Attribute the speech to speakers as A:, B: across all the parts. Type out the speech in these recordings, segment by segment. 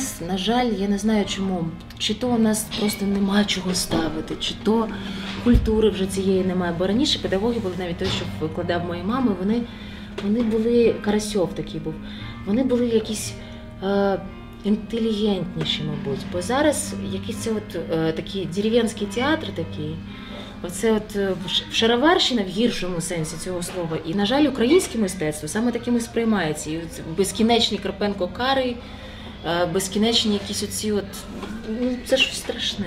A: нас, на жаль, я не знаю чому. Чи то у нас просто нема чого ставити, чи то культури вже цієї немає. Бо раніше педагоги були навіть той, що викладав мої мами, вони, вони були Карасьов такий був. Вони були якісь. Е, інтелігентніші, мабуть. Бо зараз якийсь це от е, такий дерев'янський театр такий. Оце от е, шароварщина в гіршому сенсі цього слова. І, на жаль, українське мистецтво саме таким і сприймається. І безкінечні Карпенко кари, безкінечні якісь оці от. Ну, це щось страшне.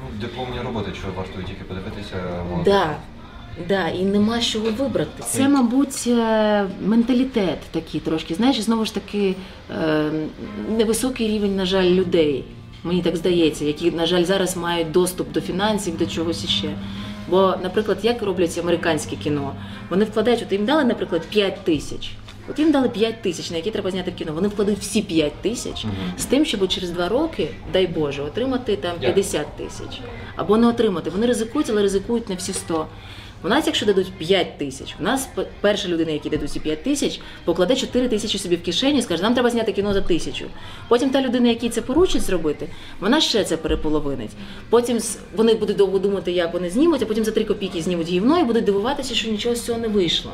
B: Ну, дипломні роботи, чого варто тільки подивитися. молодь.
A: Да. Да, і нема з чого вибрати. Це, мабуть, е, менталітет такий трошки. Знаєш, знову ж таки, е, невисокий рівень, на жаль, людей. Мені так здається, які, на жаль, зараз мають доступ до фінансів, до чогось іще. Бо, наприклад, як роблять американське кіно? Вони вкладають, от їм дали, наприклад, 5 тисяч. От їм дали 5 тисяч, на які треба зняти в кіно. Вони вкладуть всі 5 тисяч з тим, щоб через 2 роки, дай Боже, отримати там
B: Я.
A: 50 тисяч. Або не отримати. Вони ризикують, але ризикують на всі 100. У нас, якщо дадуть 5 тисяч, у нас перша людина, якій дадуть ці 5 тисяч, покладе 4 тисячі собі в кишені і скаже, нам треба зняти кіно за тисячу. Потім та людина, якій це поручить зробити, вона ще це переполовинить. Потім вони будуть довго думати, як вони знімуть, а потім за 3 копійки знімуть гівно і будуть дивуватися, що нічого з цього не вийшло.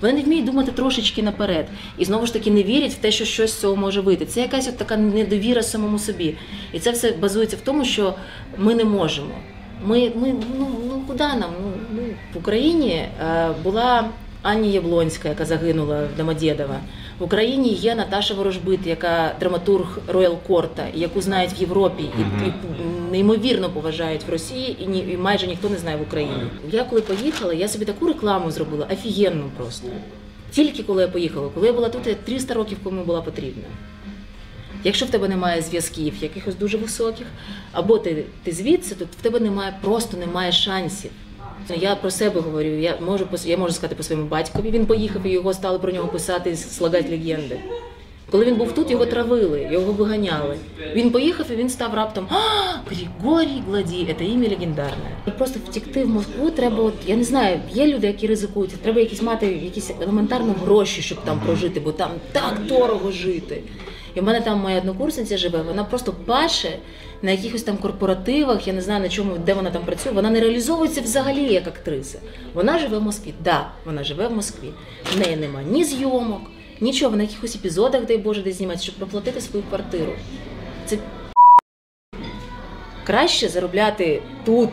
A: Вони не вміють думати трошечки наперед і знову ж таки не вірять в те, що щось з цього може вийти. Це якась от така недовіра самому собі. І це все базується в тому, що ми не можемо. Ми, ми ну, ну куди нам? Ну, ну, в Україні е, була Ані Яблонська, яка загинула в Домодєдова. В Україні є Наташа Ворожбит, яка драматург Роял Корта, яку знають в Європі і, і неймовірно поважають в Росії, і, ні, і майже ніхто не знає в Україні. Я коли поїхала, я собі таку рекламу зробила, офігенну просто. Тільки коли я поїхала, коли я була тут, я 300 років кому була потрібна. Якщо в тебе немає зв'язків, якихось дуже високих, або ти, ти звідси, то в тебе немає, просто немає шансів. Я про себе говорю, я можу я можу сказати по своєму батькові. Він поїхав і його стали про нього писати, слагати легенди. Коли він був тут, його травили, його виганяли. Він поїхав і він став раптом Григорій Гладій, це ім'я легендарне. Просто втікти в Москву треба, от, я не знаю, є люди, які ризикують, треба якісь мати якісь елементарно гроші, щоб там прожити, бо там так дорого жити. І в мене там моя однокурсниця живе, вона просто паше на якихось там корпоративах, я не знаю на чому, де вона там працює. Вона не реалізовується взагалі як актриса. Вона живе в Москві. Да, вона живе в Москві. В неї нема ні зйомок, нічого, на якихось епізодах, дай Боже, десь знімати, щоб проплатити свою квартиру. Це краще заробляти тут,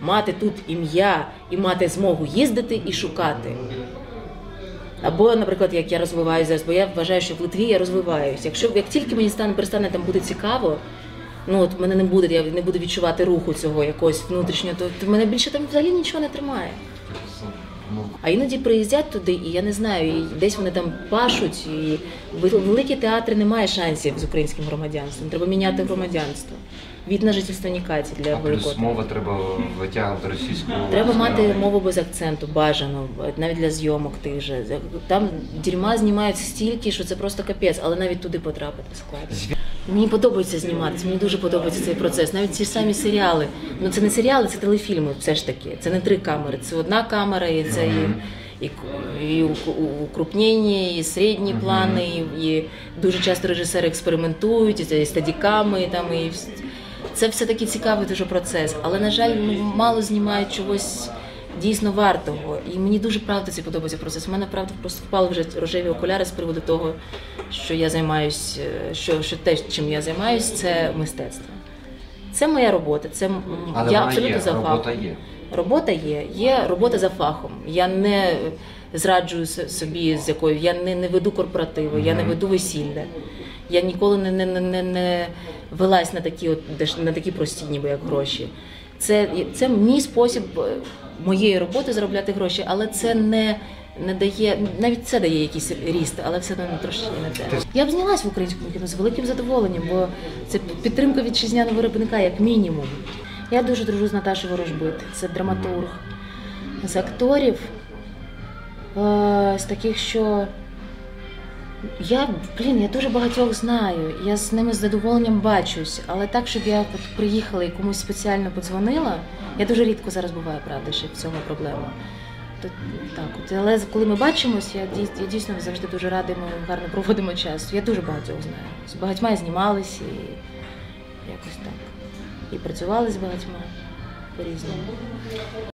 A: мати тут ім'я і мати змогу їздити і шукати. Або, наприклад, як я розвиваюся зараз, бо я вважаю, що в Литві я розвиваюся. Якщо як тільки мені стане перестане там бути цікаво, ну от мене не буде, я не буду відчувати руху цього якогось внутрішнього, то, то мене більше там взагалі нічого не тримає.
B: Ну,
A: А іноді приїздять туди, і я не знаю, і десь вони там пашуть, і великі театри немає шансів з українським громадянством. Треба міняти громадянство. Від на життєвстанікації для
B: а плюс
A: великого.
B: мова треба витягувати російську.
A: Треба мати мову без акценту, бажано, навіть для зйомок тих же. Там дерьма знімають стільки, що це просто капець, але навіть туди потрапити складно. Мені подобається зніматися, мені дуже подобається цей процес. Навіть ці самі серіали. Ну це не серіали, це телефільми, все ж таки. Це не три камери, це одна камера, і це і, і, і укрупнення, і середні плани, і, і дуже часто режисери експериментують, і це і стадіками, і там і це все таки цікавий дуже процес. Але на жаль, мало знімають чогось. Дійсно вартого, і мені дуже правда це подобається процес. У мене правда просто впали вже рожеві окуляри з приводу того, що я займаюсь, е, що, що те, чим я займаюсь, це мистецтво. Це моя робота. Це
B: Але
A: я абсолютно
B: є,
A: за
B: робота
A: фахом.
B: є.
A: Робота є, є робота за фахом. Я не зраджую собі з якою, я не, не веду корпоративи, я не веду весілля. Я ніколи не, не, не, не, велась на такі, от, на такі прості, ніби як гроші. Це, це мій спосіб е, моєї роботи заробляти гроші, але це не, не дає, навіть це дає якийсь ріст, але все одно трошки не те. Я б знялась в українському кіно з великим задоволенням, бо це підтримка вітчизняного виробника, як мінімум. Я дуже дружу з Наташою Ворожбит, це драматург. З акторів, е, з таких, що я, блін, я дуже багатьох знаю. Я з ними з задоволенням бачусь, але так, щоб я от приїхала і комусь спеціально подзвонила, я дуже рідко зараз буваю, правда, ще в цьому проблема. то так. От. Але коли ми бачимось, я дійсно, я дійсно завжди дуже рада, ми гарно проводимо час. Я дуже багатьох знаю. З багатьма знімалися і якось так. І працювали з багатьма по-різному.